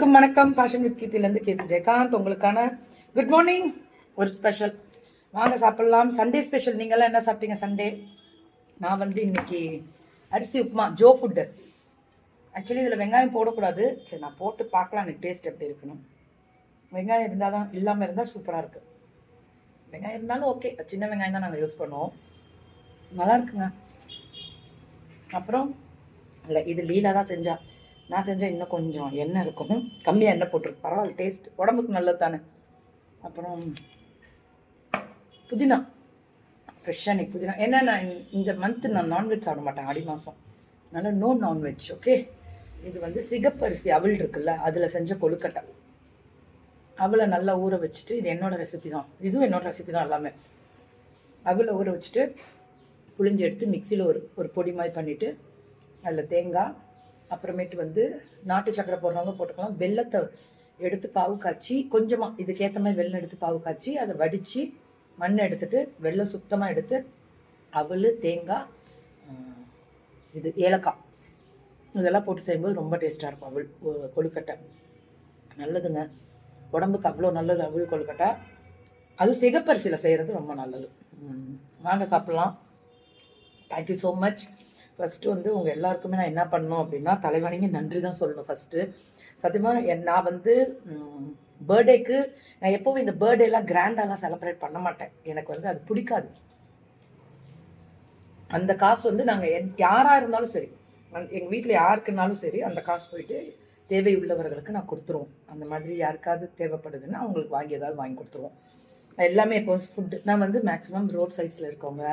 வணக்கம் வணக்கம். Fashion with கீர்த்திலேருந்து கீர்த்தி ஜெயகாந்த் உங்களுக்கான குட் மார்னிங் ஒரு ஸ்பெஷல் வாங்க சாப்பிட்லாம். சண்டே ஸ்பெஷல் நீங்கள்லாம் என்ன சாப்பிட்டீங்க சண்டே நான் வந்து இன்னைக்கு அரிசி உப்புமா ஜோ ஃபுட்டு ஆக்சுவலி இதில் வெங்காயம் போடக்கூடாது. சரி நான் போட்டு பார்க்கலாம். எனக்கு டேஸ்ட் எப்படி இருக்கணும் வெங்காயம் இருந்தால் தான் இல்லாமல் இருந்தால் சூப்பராக இருக்குது வெங்காயம் இருந்தாலும் ஓகே சின்ன வெங்காயம் தான் நாங்கள் யூஸ் பண்ணுவோம். நல்லா இருக்குங்க. அப்புறம் இல்லை இது லீலாக தான் செஞ்சால் நான் செஞ்சால் இன்னும் கொஞ்சம் எண்ணெய் இருக்கும். கம்மியாக எண்ணெய் போட்டிருக்கு. பரவாயில்ல டேஸ்ட் உடம்புக்கு நல்லது தானே அப்புறம் புதினா. ஃப்ரெஷ்ஷாக இன்னைக்கு புதினா. ஏன்னா நான் இந்த- மந்த்து நான் நான்வெஜ் சாப்பிட மாட்டேன். ஆடி மாதம் அதனால் நோ நான்வெஜ் ஓகே இது வந்து சிகப்பரிசி அவள் இருக்குல்ல அதில் செஞ்ச கொழுக்கட்டை. அவளை நல்லா ஊற வச்சுட்டு இது என்னோடய ரெசிபி தான். இதுவும் என்னோடய ரெசிபி தான் எல்லாமே. அவளை ஊற வச்சுட்டு புளிஞ்சு எடுத்து மிக்சியில் ஒரு ஒரு பொடி மாதிரி பண்ணிவிட்டு அதில் தேங்காய் அப்புறமேட்டு வந்து நாட்டு சக்கரை போடுறவங்க போட்டுக்கலாம். வெள்ளத்தை எடுத்து பாவு காய்ச்சி கொஞ்சமாக இதுக்கேற்ற மாதிரி வெள்ளம் எடுத்து பாவு காய்ச்சி அதை வடித்து மண் எடுத்துட்டு வெள்ளம் சுத்தமாக எடுத்து அவல் தேங்காய் இது ஏலக்காய். இதெல்லாம் போட்டு செய்யும்போது ரொம்ப டேஸ்ட்டாக இருக்கும் அவள் கொழுக்கட்டை. நல்லதுங்க. உடம்புக்கு அவ்வளோ நல்லது அவள் கொழுக்கட்டை. அதுவும் சிகப்பரிசியில் செய்கிறது ரொம்ப நல்லது. வாங்க சாப்பிட்லாம். தேங்க்யூ ஸோ மச் ஃபஸ்ட்டு வந்து உங்கள் எல்லாருக்குமே நான் என்ன பண்ணணும் அப்படின்னா தலைவணங்கி நன்றி தான் சொல்லணும் ஃபஸ்ட்டு சத்தியமாக என் நான் வந்து பர்த்டேக்கு நான் எப்போவும் இந்த பர்த்டேலாம் கிராண்டாலாம் செலிப்ரேட் பண்ண மாட்டேன். எனக்கு வந்து அது பிடிக்காது. அந்த காசு வந்து நாங்கள் யாராக இருந்தாலும் சரி எங்கள் வீட்டில் யாருக்குனாலும் சரி அந்த காசு போயிட்டு தேவை உள்ளவர்களுக்கு நான் கொடுத்துருவோம். அந்த மாதிரி யாருக்காவது தேவைப்படுதுன்னா அவங்களுக்கு வாங்கி ஏதாவது வாங்கி கொடுத்துருவோம். எல்லாமே இப்போ ஃபுட்டு நான் வந்து மேக்ஸிமம் ரோட் சைட்ஸில் இருக்கவங்க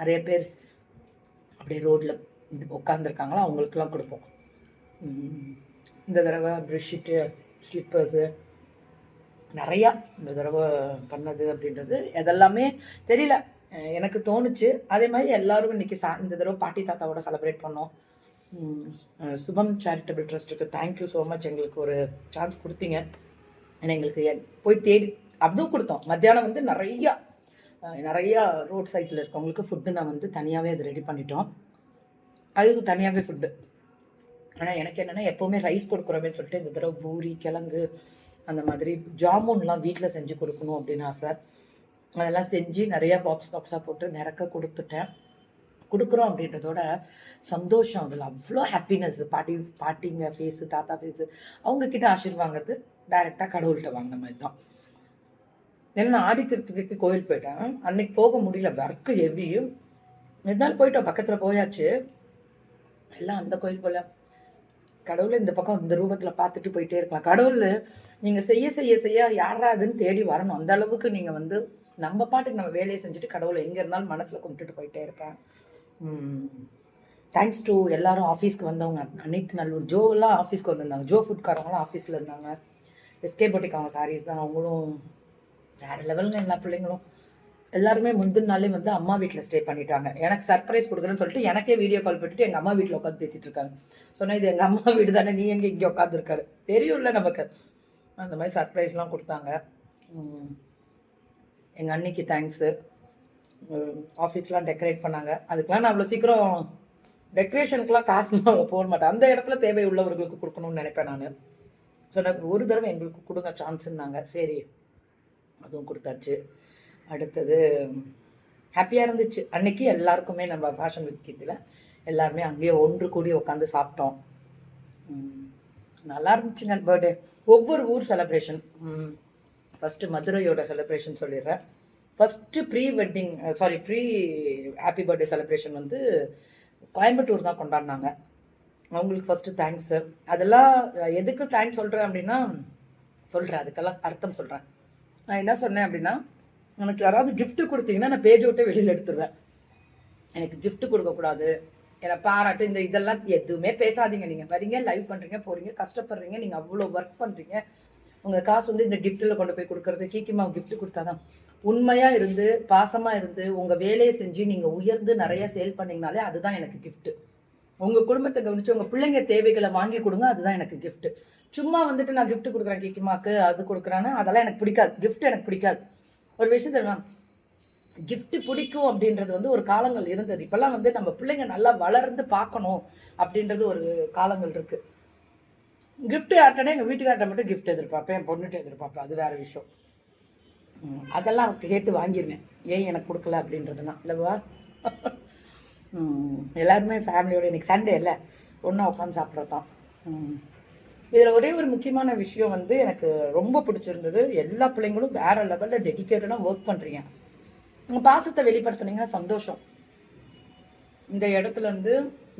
நிறைய பேர் அப்படியே ரோட்டில் இது உட்காந்துருக்காங்களோ அவங்களுக்குலாம் கொடுப்போம். இந்த தடவை ப்ரெஷ்ஷீட்டு ஸ்லிப்பர்ஸு நிறையா இந்த தடவை பண்ணது அப்படின்றது அதெல்லாமே தெரியல. எனக்கு தோணுச்சு. அதே மாதிரி எல்லாரும் இன்னைக்கு சா இந்த தடவை பாட்டி தாத்தாவோட செலிப்ரேட் பண்ணோம். சுபம் சேரிட்டபிள் ட்ரஸ்ட்டுக்கு தேங்க்யூ ஸோ மச் எங்களுக்கு ஒரு சான்ஸ் கொடுத்தீங்க. ஏன்னா எங்களுக்கு போய் தேடி அதுவும் கொடுத்தோம். மத்தியானம் வந்து நிறையா நிறையா ரோட் சைட்ஸில் இருக்கவங்களுக்கு ஃபுட்டு நான் வந்து தனியாகவே அது ரெடி பண்ணிட்டோம். அதுக்கு தனியாகவே ஃபுட்டு ஆனால் எனக்கு என்னென்னா எப்போவுமே ரைஸ் கொடுக்குறோமே சொல்லிட்டு இந்த தடவை பூரி கிழங்கு அந்த மாதிரி ஜாமுன்லாம் வீட்டில் செஞ்சு கொடுக்கணும் அப்படின்னு ஆசை. அதெல்லாம் செஞ்சு நிறையா பாக்ஸ் பாக்ஸாக போட்டு நிறக்க கொடுத்துட்டேன். கொடுக்குறோம் அப்படின்றதோட சந்தோஷம். அதில் அவ்வளோ ஹாப்பினஸ் பாட்டி பாட்டிங்க ஃபேஸு தாத்தா ஃபேஸு அவங்கக்கிட்ட ஆசீர்வாங்கிறது டைரெக்டாக கடவுள்கிட்ட வாங்கின மாதிரி தான் ஏன்னா ஆடிக்கிறதுக்கு கோயில் போயிட்டேன். அன்னைக்கு போக முடியல. ஒர்க்கு ஹெவி இருந்தாலும் போயிட்டோம். பக்கத்தில் போயாச்சு. எல்லாம் அந்த கோயில் போல. கடவுளை இந்த பக்கம் இந்த ரூபத்தில் பார்த்துட்டு போயிட்டே இருக்கலாம். கடவுள் நீங்கள் செய்ய செய்ய செய்ய யாராதுன்னு தேடி வரணும். அந்த அளவுக்கு நீங்கள் வந்து நம்ம பாட்டுக்கு நம்ம வேலையை செஞ்சுட்டு கடவுளை எங்கே இருந்தாலும் மனசில் கும்பிட்டுட்டு போயிட்டே இருப்பேன். தேங்க்ஸ் டு எல்லாரும் ஆஃபீஸ்க்கு வந்தவங்க அனைத்து நல்லூர். ஜோவெல்லாம் ஆஃபீஸ்க்கு வந்திருந்தாங்க. ஜோ ஃபுட்காரவங்களாம் ஆஃபீஸில் இருந்தாங்க. எஸ்கே போட்டிக்கு அவங்க சாரீஸ் தான். அவங்களும் வேறு லெவலுங்க எல்லா பிள்ளைங்களும். எல்லாருமே முந்தின நாளே வந்து அம்மா வீட்டில் ஸ்டே பண்ணிட்டாங்க. எனக்கு சர்ப்ரைஸ் கொடுக்குறேன்னு சொல்லிட்டு எனக்கே வீடியோ கால் பண்ணிட்டு எங்கள் அம்மா வீட்டில் உட்காந்து பேசிகிட்டு இருக்காங்க. சொன்னேன் இது எங்கள் அம்மா வீடு தானே நீ எங்கே இங்கே உட்காந்துருக்காரு தெரியும்ல நமக்கு. அந்த மாதிரி சர்ப்ரைஸ்லாம் கொடுத்தாங்க. எங்கள் அன்னைக்கு தேங்க்ஸு ஆஃபீஸ்லாம் டெக்கரேட் பண்ணாங்க. அதுக்கெலாம் நான் அவ்வளோ சீக்கிரம் டெக்கரேஷனுக்குலாம் காசுலாம் அவ்வளோ போட மாட்டேன். அந்த இடத்துல தேவை உள்ளவர்களுக்கு கொடுக்கணும்னு நினைப்பேன் நான். ஸோ எனக்கு ஒரு தடவை எங்களுக்கு கொடுங்க சான்ஸுன்னாங்க சரி. அதுவும் கொடுத்தாச்சு. அடுத்தது ஹாப்பியாக இருந்துச்சு. அன்றைக்கி எல்லாருக்குமே நம்ம ஃபேஷன் வித் கீத்தில் எல்லாருமே அங்கேயே ஒன்று கூடி உட்காந்து சாப்பிட்டோம். நல்லா இருந்துச்சுங்க பர்த்டே ஒவ்வொரு ஊர் செலப்ரேஷன் ஃபஸ்ட்டு மதுரையோட செலப்ரேஷன் சொல்லிடுறேன். First pre wedding sorry pre happy birthday celebration வந்து கோயம்புத்தூர் தான் கொண்டாடினாங்க. அவங்களுக்கு ஃபஸ்ட்டு தேங்க்ஸு அதெல்லாம் எதுக்கு தேங்க்ஸ் சொல்கிறேன் அப்படின்னா சொல்கிறேன் அதுக்கெல்லாம் அர்த்தம் சொல்கிறேன் நான் என்ன சொன்னேன் அப்படின்னா எனக்கு யாராவது கிஃப்ட்டு கொடுத்தீங்கன்னா நான் பேஜ் விட்டு வெளியில் எடுத்துடுவேன் எனக்கு கிஃப்ட்டு கொடுக்கக்கூடாது. என்னை பாராட்டு இந்த இதெல்லாம் எதுவுமே பேசாதீங்க. நீங்கள் வரீங்க லைவ் பண்ணுறீங்க போகிறீங்க கஷ்டப்படுறீங்க நீங்கள் அவ்வளோ ஒர்க் பண்ணுறீங்க உங்கள் காசு வந்து இந்த கிஃப்ட்டில் கொண்டு போய் கொடுக்குறது கீக்கிமா gift கொடுத்தாதான். உண்மையாக இருந்து பாசமாக இருந்து உங்கள் வேலையை செஞ்சு நீங்கள் உயர்ந்து நிறைய சேல் பண்ணிங்கனாலே அதுதான் எனக்கு கிஃப்ட்டு உங்கள் குடும்பத்தை கவனித்து உங்கள் பிள்ளைங்க தேவைகளை வாங்கி கொடுங்க அதுதான் எனக்கு கிஃப்ட் சும்மா வந்துட்டு நான் கிஃப்ட் கொடுக்குறேன் கீக்கிமாக்கு அது கொடுக்குறான்னு அதெல்லாம் எனக்கு பிடிக்காது. கிஃப்ட் எனக்கு பிடிக்காது. ஒரு விஷயம் தெரியுமா? கிஃப்ட் பிடிக்கும் அப்படின்றது வந்து ஒரு காலங்கள் இருந்தது. இப்போல்லாம் வந்து நம்ம பிள்ளைங்க நல்லா வளர்ந்து பார்க்கணும் அப்படின்றது ஒரு காலங்கள் இருக்கு. கிஃப்ட் யார்கிட்டனே எங்கள் வீட்டுக்கார்ட்ட மட்டும் கிஃப்ட் எதிர்பார்ப்பேன் என் பொண்ணுகிட்ட எதிர்பார்ப்பேன். அது வேறு விஷயம். அதெல்லாம் கேட்டு வாங்கிடுவேன் ஏன் எனக்கு கொடுக்கல அப்படின்றதுனா இல்லைவா? எல்லாருமே ஃபேமிலியோட இன்னைக்கு சண்டே இல்லை. ஒன்றா உட்காந்து சாப்பிட்றது தான் இதில் ஒரே ஒரு முக்கியமான விஷயம் வந்து எனக்கு ரொம்ப பிடிச்சிருந்தது. எல்லா பிள்ளைங்களும் வேறு லெவலில் டெடிக்கேட்டடாக ஒர்க் பண்ணுறீங்க உங்கள் பாசத்தை வெளிப்படுத்துனீங்கன்னா சந்தோஷம். இந்த இடத்துல இருந்து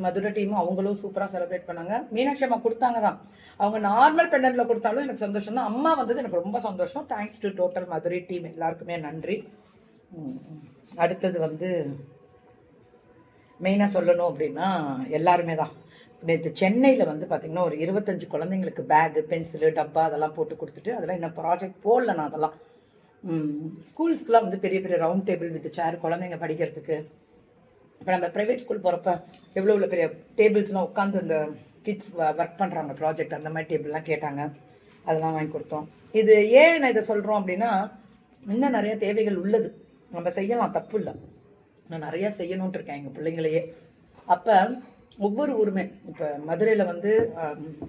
மதுரை டீமும் அவங்களும் சூப்பராக செலிப்ரேட் பண்ணாங்க. மீனாட்சி அம்மா கொடுத்தாங்க தான். அவங்க நார்மல் பெண்டனில் கொடுத்தாலும் எனக்கு சந்தோஷம் தான். அம்மா வந்தது எனக்கு ரொம்ப சந்தோஷம். Thanks to total Madurai team எல்லாருக்குமே நன்றி. அடுத்தது வந்து மெயினாக சொல்லணும் அப்படின்னா எல்லாருமே தான். நேற்று சென்னையில் வந்து பார்த்திங்கன்னா ஒரு இருபத்தஞ்சு குழந்தைங்களுக்கு பேகு பென்சிலு டப்பா அதெல்லாம் போட்டு கொடுத்துட்டு அதெல்லாம் இன்னும் ப்ராஜெக்ட் போடல நான் அதெல்லாம் ஸ்கூல்ஸ்க்குலாம் வந்து பெரிய பெரிய ரவுண்ட் டேபிள் வித் சேர் குழந்தைங்க படிக்கிறதுக்கு. இப்போ நம்ம ப்ரைவேட் ஸ்கூல் போகிறப்ப எவ்வளோ எவ்வளோ பெரிய டேபிள்ஸ்லாம் உட்காந்து இந்த கிட்ஸ் ஒர்க் பண்ணுறாங்க ப்ராஜெக்ட் அந்த மாதிரி டேபிள்லாம் கேட்டாங்க. அதெல்லாம் வாங்கி கொடுத்தோம். இது ஏன் நான் இதை சொல்கிறோம் அப்படின்னா இன்னும் நிறைய தேவைகள் உள்ளது. நம்ம செய்யலாம் தப்பு இல்லை. நான் நிறையா செய்யணுன்ட்டு இருக்கேன் எங்கள் பிள்ளைங்களையே. அப்போ ஒவ்வொரு ஊருமே இப்போ மதுரையில் வந்து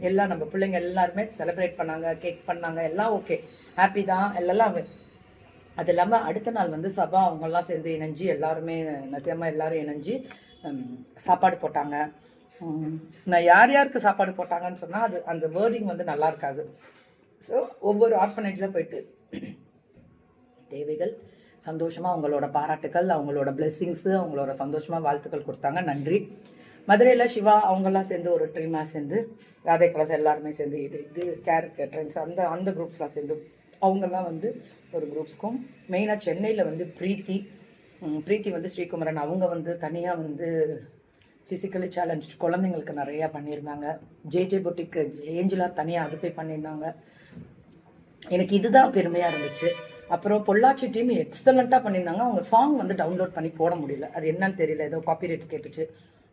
எல்லாம் நம்ம பிள்ளைங்க எல்லாருமே செலிப்ரேட் பண்ணாங்க கேக் பண்ணாங்க எல்லாம் ஓகே ஹாப்பி தான் எல்லாம் அது இல்லாமல் அடுத்த நாள் வந்து சபா அவங்கெல்லாம் சேர்ந்து இணைஞ்சு எல்லாருமே நிச்சயமாக எல்லாரும் இணைஞ்சு சாப்பாடு போட்டாங்க. நான் யார் யாருக்கு சாப்பாடு போட்டாங்கன்னு சொன்னால் அது அந்த வேர்டிங் வந்து நல்லா இருக்காது. ஸோ ஒவ்வொரு ஆர்ஃபனேஜில் போயிட்டு தேவைகள் சந்தோஷமாக அவங்களோட பாராட்டுக்கள் அவங்களோட பிளெஸ்ஸிங்ஸு அவங்களோட சந்தோஷமாக வாழ்த்துக்கள் கொடுத்தாங்க. நன்றி. மதுரையில் சிவா அவங்கெல்லாம் சேர்ந்து ஒரு ட்ரீமாக சேர்ந்து ராதே கிளாஸ் எல்லாருமே சேர்ந்து இது இது கேர் கேட்ரன்ஸ் அந்த அந்த குரூப்ஸ்லாம் சேர்ந்து அவங்கெல்லாம் வந்து ஒரு குரூப்ஸ்க்கும் மெயினாக சென்னையில் வந்து பிரீத்தி ப்ரீத்தி பிரீத்தி வந்து ஸ்ரீகுமரன். அவங்க வந்து தனியாக வந்து ஃபிசிக்கலி சேலஞ்ச் குழந்தைங்களுக்கு நிறையா பண்ணியிருந்தாங்க. ஜேஜே பொட்டிக்கு ஏஞ்சலாக தனியாக அது போய் பண்ணியிருந்தாங்க. எனக்கு இதுதான் பெருமையாக இருந்துச்சு. அப்புறம் பொள்ளாச்சி டீம் எக்ஸலண்ட்டாக பண்ணியிருந்தாங்க. அவங்க சாங் வந்து டவுன்லோட் பண்ணி போட முடியல. அது என்னன்னு தெரியல. ஏதோ காப்பிரைட்ஸ் கேட்டுச்சு.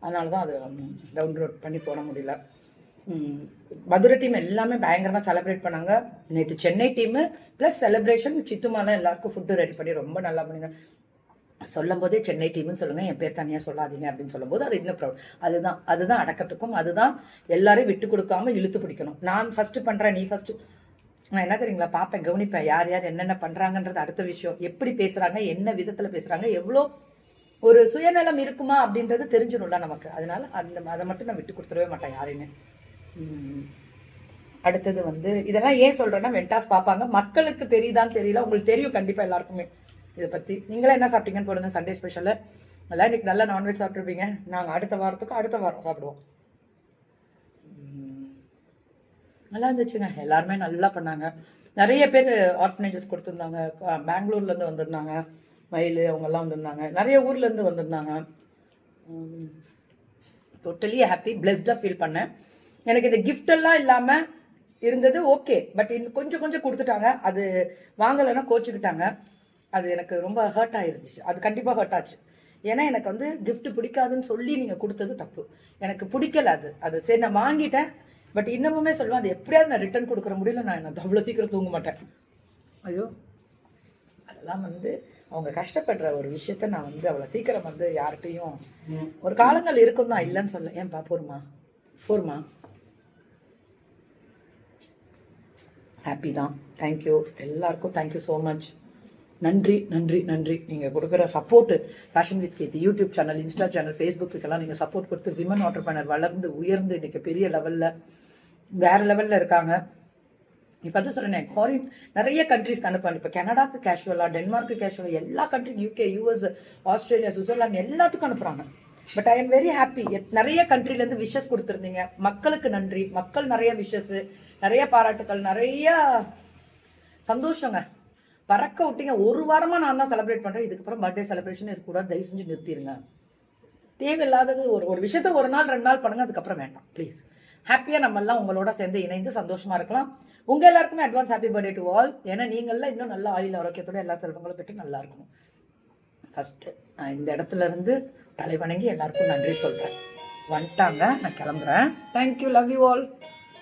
அதனால தான் அது டவுன்லோட் பண்ணி போட முடியல. மதுரை டீம் எல்லாமே பயங்கரமாக செலிப்ரேட் பண்ணாங்க. நேற்று சென்னை டீமு ப்ளஸ் செலிப்ரேஷன் சித்துமாலாம் எல்லாருக்கும் ஃபுட்டு ரெடி பண்ணி ரொம்ப நல்லா பண்ணியிருந்தாங்க. சொல்லும் போதே சென்னை டீம்னு சொல்லுங்கள் என் பேர் தனியாக சொல்லாதீங்க அப்படின்னு சொல்லும்போது அது இன்னும் ப்ரௌட் அதுதான் அதுதான் அடக்கத்துக்கும் அதுதான் எல்லாரையும் விட்டு கொடுக்காம இழுத்து பிடிக்கணும். நான் ஃபஸ்ட்டு பண்ணுறேன் நீ ஃபஸ்ட்டு நான் என்ன தெரியுங்களா பார்ப்பேன் கவனிப்பேன். யார் யார் என்னென்ன பண்ணுறாங்கன்றது அடுத்த விஷயம். எப்படி பேசுகிறாங்க என்ன விதத்தில் பேசுகிறாங்க எவ்வளோ ஒரு சுயநலம் இருக்குமா அப்படின்றது தெரிஞ்சிடும்ல நமக்கு. அதனால அந்த அதை மட்டும் நான் விட்டு கொடுத்துடவே மாட்டேன் யாரையுமே. அடுத்தது வந்து இதெல்லாம் ஏன் சொல்கிறேன்னா வெண்டாஸ் பார்ப்பாங்க. மக்களுக்கு தெரியுதான்னு தெரியல. உங்களுக்கு தெரியும் கண்டிப்பாக எல்லாருக்குமே இதை பற்றி நீங்களே என்ன சாப்பிட்டீங்கன்னு போடுங்க சண்டே ஸ்பெஷலில் நல்லா இன்னைக்கு நல்லா நான்வெஜ் சாப்பிட்ருப்பீங்க நாங்கள் அடுத்த வாரத்துக்கு அடுத்த வாரம் சாப்பிடுவோம். நல்லா இருந்துச்சுங்க. எல்லாருமே நல்லா பண்ணாங்க. நிறைய பேர் ஆர்ஃபனேஜஸ் கொடுத்துருந்தாங்க. பெங்களூர்லேருந்து வந்திருந்தாங்க. மயில் அவங்கெல்லாம் வந்திருந்தாங்க. நிறைய ஊர்லேருந்து வந்திருந்தாங்க. டோட்டலி ஹாப்பி பிளெஸ்டாக ஃபீல் பண்ணேன். எனக்கு இந்த கிஃப்டெல்லாம் இல்லாமல் இருந்தது ஓகே பட் இன்னும் கொஞ்சம் கொஞ்சம் கொடுத்துட்டாங்க. அது வாங்கலைன்னா கோச்சுக்கிட்டாங்க. அது எனக்கு ரொம்ப ஹர்ட் ஆயிருந்துச்சு. அது கண்டிப்பாக ஹர்ட் ஆச்சு. ஏன்னா எனக்கு வந்து கிஃப்ட் பிடிக்காதுன்னு சொல்லி நீங்கள் கொடுத்தது தப்பு. எனக்கு பிடிக்கல அது. அது சரி நான் வாங்கிட்டேன். பட் இன்னமுமே சொல்லுவேன் அது எப்படியாவது நான் ரிட்டர்ன் கொடுக்குற முடியல நான் நான் அவ்வளோ சீக்கிரம் தூங்க மாட்டேன். ஐயோ. அதெல்லாம் வந்து அவங்க கஷ்டப்படுற ஒரு விஷயத்த நான் வந்து அவ்வளோ சீக்கிரம் வந்து யார்கிட்டையும் ஒரு காலங்கள் இருக்கும் தான் இல்லைன்னு சொல்ல. ஏன்பா போருமா? போருமா? ஹாப்பி தான். தேங்க்யூ எல்லாருக்கும் தேங்க்யூ ஸோ மச் நன்றி நன்றி நன்றி. நீங்கள் கொடுக்குற சப்போர்ட்டு ஃபேஷன் வித் கேத்தி யூடியூப் சேனல் இன்ஸ்டா சேனல் ஃபேஸ்புக்குக்கெல்லாம் நீங்கள் சப்போர்ட் கொடுத்து விமன் ஆண்டர்பனர் வளர்ந்து உயர்ந்து இன்றைக்கி பெரிய லெவலில் வேறு லெவலில் இருக்காங்க. இப்போ தான் சொல்கிறேன் ஃபாரின் நிறைய கண்ட்ரிஸ்க்கு அனுப்புவாங்க இப்போ கனடாக்கு கேஷுவலாக டென்மார்க்கு கேஷுவலாக எல்லா country UK US Australia Switzerland எல்லாத்துக்கும் அனுப்புகிறாங்க but I am very happy நிறைய கண்ட்ரிலேருந்து விஷஸ் கொடுத்துருந்தீங்க. மக்களுக்கு நன்றி. மக்கள் நிறைய விஷஸ்ஸு நிறைய பாராட்டுக்கள் நிறைய சந்தோஷங்க. பறக்க விட்டீங்க. ஒரு வாரமாக நான் தான் செலிப்ரேட் பண்ணுறேன் இதுக்கப்புறம் பர்த்டே செலிப்ரேஷன் இருக்கக்கூடாது. தயவு செஞ்சு நிறுத்திடுங்க தேவையில்லாதது ஒரு ஒரு விஷயத்த ஒரு நாள் ரெண்டு நாள் பண்ணுங்க அதுக்கப்புறம் வேண்டாம். ப்ளீஸ் ஹாப்பியாக நம்ம எல்லாம் உங்களோட சேர்ந்து இணைந்து சந்தோஷமா இருக்கலாம். உங்க எல்லாருக்குமே advance happy birthday to all ஏன்னா நீங்கள்லாம் இன்னும் நல்ல ஆயுள் ஆரோக்கியத்தோட எல்லா செல்வங்களும் பெற்று நல்லா இருக்கணும். ஃபஸ்ட்டு நான் இந்த இடத்துல இருந்து தலை வணங்கி எல்லாருக்கும் நன்றி சொல்கிறேன் வந்துட்டாங்க நான் கிளம்புறேன். Thank you love you all